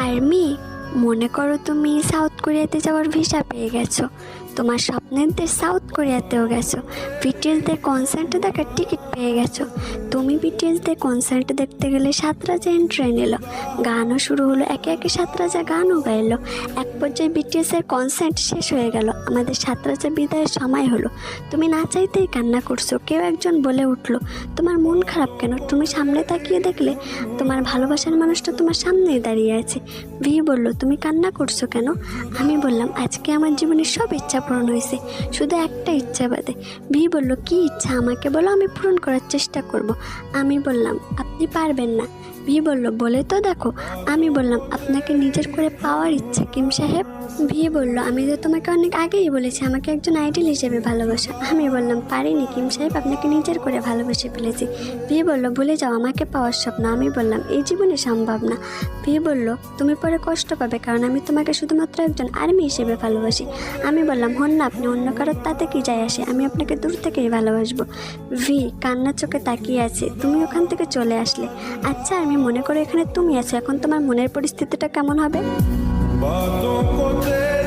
Army মনে করো তুমি সাউথ কোরিয়াতে যাওয়ার ভিসা পেয়ে গেছো। তোমার স্বপ্নের দেশ সাউথ কোরিয়াতেও গেছো। বিটিএসদের কনসার্ট দেখার টিকিট পেয়ে গেছো। তুমি বিটিএসদের কনসার্ট দেখতে গেলে সাত রাজা এন্ট্রি নিল। গানও শুরু হলো, একে একে সাত রাজা গানও গাইলো। এক পর্যায়ে বিটিএসের কনসার্ট শেষ হয়ে গেল। আমাদের সাত রাজা বিদায়ের সময় হলো। তুমি না চাইতেই কান্না করছ, কেউ একজন বলে উঠল, তোমার মন খারাপ কেন? তুমি সামনে তাকিয়ে দেখলে তোমার ভালোবাসার মানুষটা তোমার সামনেই দাঁড়িয়ে আছে। ভি বলল তুমি কান্না করছ কেন? আমি বললাম, আজকে আমার জীবনে সব ইচ্ছা পূরণ হয়েছে। শুধু একটা ইচ্ছা বাদে। ভি বলল, কি ইচ্ছা? আমাকে বলো, আমি পূরণ করার চেষ্টা করব। আমি বললাম, আপনি পারবেন না। ভি বলল, বলে তো দেখো। আমি বললাম, আপনাকে নিজের করে পাওয়ার ইচ্ছা, কিম সাহেব? ভি বলল, আমি তো তোমাকে অনেক আগেই বলেছি, আমাকে একজন আইডল হিসেবে ভালোবাসা। আমি বললাম, পারিনি কিম সাহেব, আপনাকে নিজের করে ভালোবেসে ফেলেছি। ভি বলল, ভুলে যাও, আমাকে পাওয়ার স্বপ্ন। আমি বললাম, এই জীবনে সম্ভব না। ভি বলল, তুমি পরে কষ্ট পাবে, কারণ আমি তোমাকে শুধুমাত্র একজন আর্মি হিসেবে ভালোবাসি। আমি বললাম, হন না আপনি, অন্য কারোর তাতে কি যায় আসে? আমি আপনাকে দূর থেকেই ভালোবাসবো। ভি, কান্নার চোখে তাকিয়ে আছে, তুমি ওখান থেকে চলে আসলে। আচ্ছা আমি মনে করো এখানে তুমি আছো, এখন তোমার মনের পরিস্থিতিটা কেমন হবে? But don't go there.